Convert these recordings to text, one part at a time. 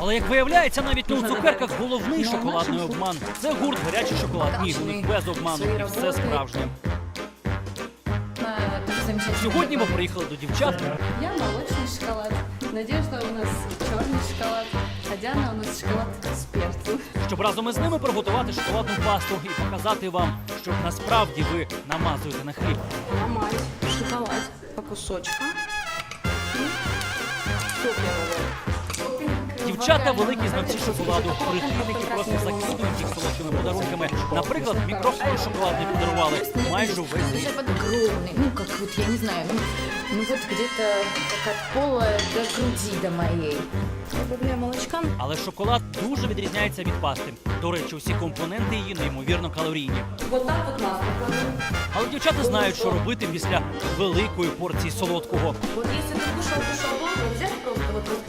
Але як виявляється, навіть не у цукерках головний шоколадний обман. Це гурт гарячий шоколад. Ні, у них без обману. І все справжнє. на такой замечательный Сьогодні ми готовый. приїхали до дівчат. Я молочный шоколад. Надежда у нас черный шоколад. А Диана у нас шоколад с перцем. щоб разом із ними приготувати шоколадну пасту і показати вам, що насправді ви намазуєте на хліб. Ломать шоколад по кусочкам. Дівчата великі знавці шоколаду. Прихильники просто закидують їх солодкими подарунками. Наприклад, мікрофон шоколадний подарували майже рік. Слушай, огромный, ну как вот, я не знаю, ну, ну вот где-то как от пола до груди до моей. Добавляю молочка. Але шоколад дуже відрізняється від пасти. До речі, усі компоненти її неймовірно калорійні. Вот так вот масло кладу. Але дівчата знають, що робити після великої порції солодкого. Вот если ты кушал, кушал долго, взять просто вот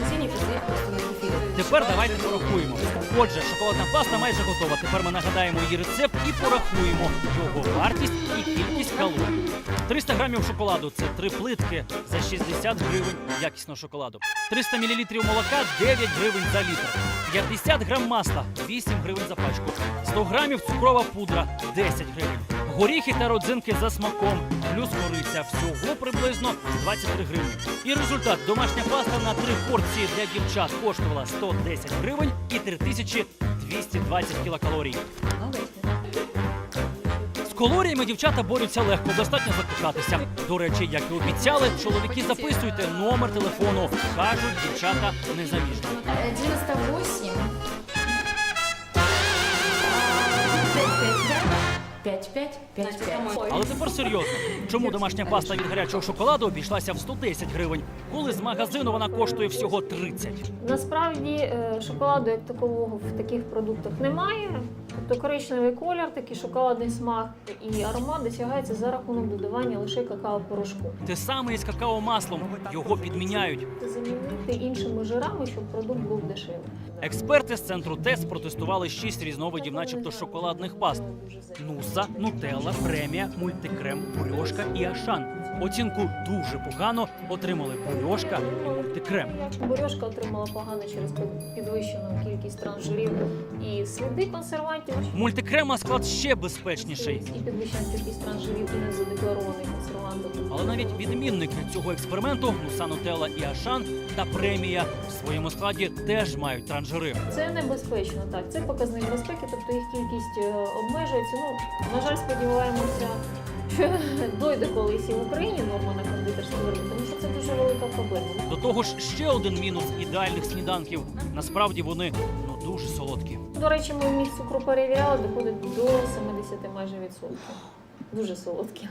Тепер давайте порахуємо. Отже, шоколадна паста майже готова. Тепер ми нагадаємо її рецепт і порахуємо його вартість і кількість калорій. 300 грамів шоколаду це три плитки за 60 гривень якісного шоколаду. 300 мл молока 9 гривень за літр. 50 грам масла 8 гривень за пачку. 100 грамів цукрова пудра 10 гривень. Горіхи та родзинки за смаком, плюс кориця всього приблизно 23 гривні. І результат домашня паста на три порції для дівчат коштувала 110 гривень і 3220 кілокалорій. З калоріями дівчата борються легко, достатньо закохатися. До речі, як і обіцяли, чоловіки записуйте номер телефону. Кажуть, дівчата незаміжні. 98. 5-5, 5-5. Але тепер серйозно. Чому домашня паста від гарячого шоколаду обійшлася в 110 гривень, коли з магазину вона коштує всього 30? Насправді е, шоколаду як такового в таких продуктах немає. Тобто коричневий колір, такий шоколадний смак і аромат досягається за рахунок додавання лише какао-порошку. Те саме і з какао-маслом. Його підміняють. Замінити іншими жирами, щоб продукт був дешевий. Експерти з центру ТЕС протестували шість різновидів, начебто шоколадних паст: нуса, нутелла, премія, мультикрем, бурьошка і ашан. Оцінку дуже погано отримали бурьошка і мультикрем. Бурьошка отримала погано через підвищену кількість трансжирів і сліди консервантів. Мультикрема склад ще безпечніший. І підвищена кількість трансжирів і незадекларованих консервантів. Але навіть відмінники цього експерименту Нуса Нутелла і Ашан та премія в своєму складі теж мають транжири. Це небезпечно, так. Це показник безпеки, тобто їх кількість е, обмежується. Ну, на жаль, сподіваємося, дойде колись і в Україні норма на кондитерські вироби, тому що це дуже велика проблема. До того ж, ще один мінус ідеальних сніданків. Насправді вони ну дуже солодкі. До речі, ми міг цукру перевіряли, доходить до 70 майже відсотків. Дуже солодкі.